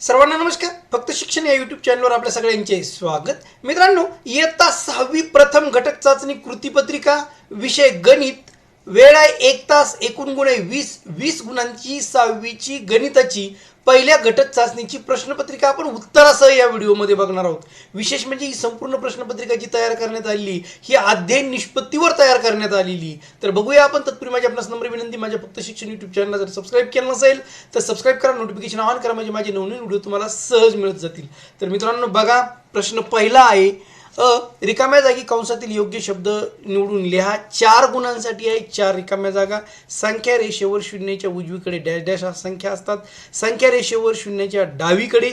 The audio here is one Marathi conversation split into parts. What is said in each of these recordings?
सर्वांना नमस्कार. फक्त शिक्षण या युट्यूब चॅनलवर आपल्या सगळ्यांचे स्वागत. मित्रांनो इयत्ता सहावी प्रथम घटक चाचणी कृतीपत्रिका विषय गणित वेळ आहे एक तास एकूण गुण आहे वीस वीस गुणांची सहावीची गणिताची पहिल्या घटक चाचणीची प्रश्नपत्रिका आपण उत्तरासह या व्हिडिओमध्ये बघणार आहोत. विशेष म्हणजे ही संपूर्ण प्रश्नपत्रिका जी तयार करण्यात आलेली ही अध्ययन निष्पत्तीवर तयार करण्यात आलेली. तर बघूया आपण तत्पूर्वी माझी आपणास नम्र विनंती माझ्या फक्त शिक्षण युट्यूब चॅनलला जर सबस्क्राईब केलं नसेल तर सबस्क्राईब करा नोटिफिकेशन ऑन करा म्हणजे माझे नवनवीन व्हिडिओ तुम्हाला सहज मिळत जातील. तर मित्रांनो बघा प्रश्न पहिला आहे अ रिकाम्या जागी कंसातील योग्य शब्द निवडून लिहा. चार गुणांसाठी आहे चार रिकाम्या जागा. संख्या रेषेवर शून्याच्या उजवीकडे डॅश डॅश संख्या असतात. संख्या रेषेवर शून्याच्या डावीकडे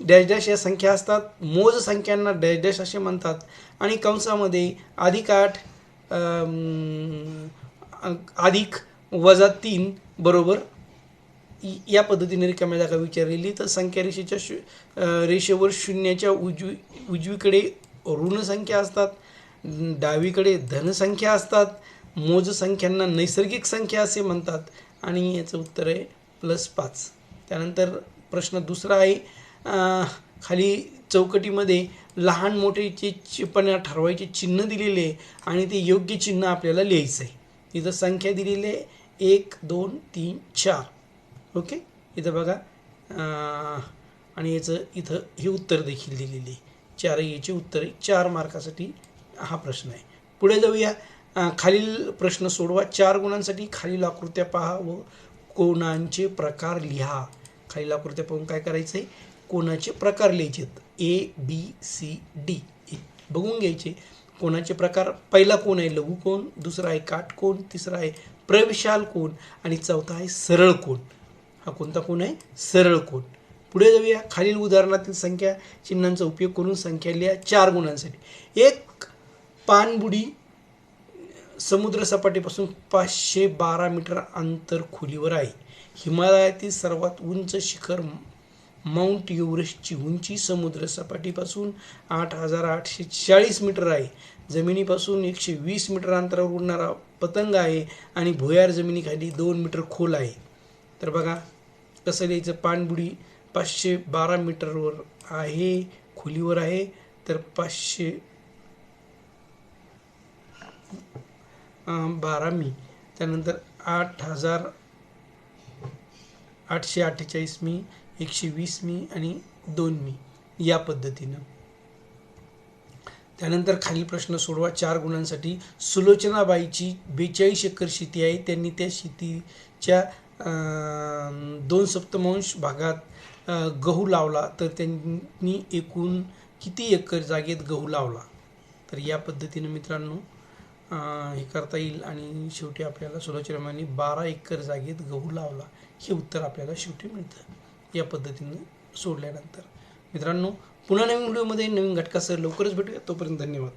डॅश डॅश या संख्या असतात. मोज संख्यांना डॅश डॅश असे म्हणतात. आणि कंसामध्ये अधिक आठ अधिक वजा तीन बरोबर या पद्धतीने रिकाम्या जागा विचारलेली. तर संख्या रेषेच्या शू रेषेवर शून्याच्या उजवी उजवीकडे ऋणसंख्या असतात डावीकडे धनसंख्या असतात मोजसंख्यांना नैसर्गिक संख्या असे म्हणतात. आणि याचं उत्तर आहे प्लस पाच. त्यानंतर प्रश्न दुसरा आहे खाली चौकटीमध्ये लहान मोठेचे चिपण्या ठरवायचे चिन्ह दिलेले आहे आणि ते योग्य चिन्ह आपल्याला लिहायचं आहे. इथं संख्या दिलेली आहे एक दोन तीन चार. ओके? इथं बघा. आणि याचं इथं हे उत्तर देखील दिलेली आहे. चार याची उत्तरे. चार मार्कासाठी हा प्रश्न आहे. पुढे जाऊया. खालील प्रश्न सोडवा. चार गुणांसाठी खालील आकृत्या पहा व कोणांचे प्रकार लिहा. खालील आकृत्या पाहून काय करायचं आहे कोणाचे प्रकार लिहायचे ए बी सी डी बघून घ्यायचे. कोणाचे प्रकार? पहिला कोण आहे? लघु कोण? दुसरा आहे काटकोण तिसरा आहे प्रविशाल कोण? आणि चौथा आहे सरळ कोण? हा कोणता कोण आहे? सरळ कोण. पुढे जाऊया. खालील उदाहरणातील संख्या चिन्हांचा उपयोग करून संख्या लिहा. चार गुणांसाठी. एक पाणबुडी समुद्र सपाटीपासून पाचशे बारा मीटर अंतर खोलीवर आहे. हिमालयातील सर्वात उंच शिखर माउंट एव्हरेस्टची उंची समुद्र सपाटीपासून आठ हजार आठशे चाळीस मीटर आहे. जमिनीपासून एकशे वीस मीटर अंतरावर उडणारा पतंग आहे आणि भुयार जमिनीखाली दोन मीटर खोल आहे. तर बघा कसं लिहायचं? पाणबुडी पाचशे बारा मीटरवर आहे खोलीवर आहे तर पाचशे बारा मी. त्यानंतर आठ हजार आठशे अठ्ठेचाळीस मी एकशे वीस मी आणि दोन मी या पद्धतीनं. त्यानंतर खालील प्रश्न सोडवा. चार गुणांसाठी सुलोचनाबाईची बेचाळीस एकर शेती आहे. त्यांनी त्या शेतीच्या दोन सप्तमांश भागात गहू लावला तर त्यांनी एकूण किती एकर जागेत गहू लावला? तर या पद्धतीनं मित्रांनो हे करता येईल. आणि शेवटी आपल्याला सुलोचनाबाईंनी बारा एकर जागेत गहू लावला हे उत्तर आपल्याला शेवटी मिळतं. या पद्धतीनं सोडल्यानंतर. मित्रांनो पुन्हा नवीन व्हिडिओमध्ये नवीन घटकासह लवकरच भेटूया. तोपर्यंत धन्यवाद.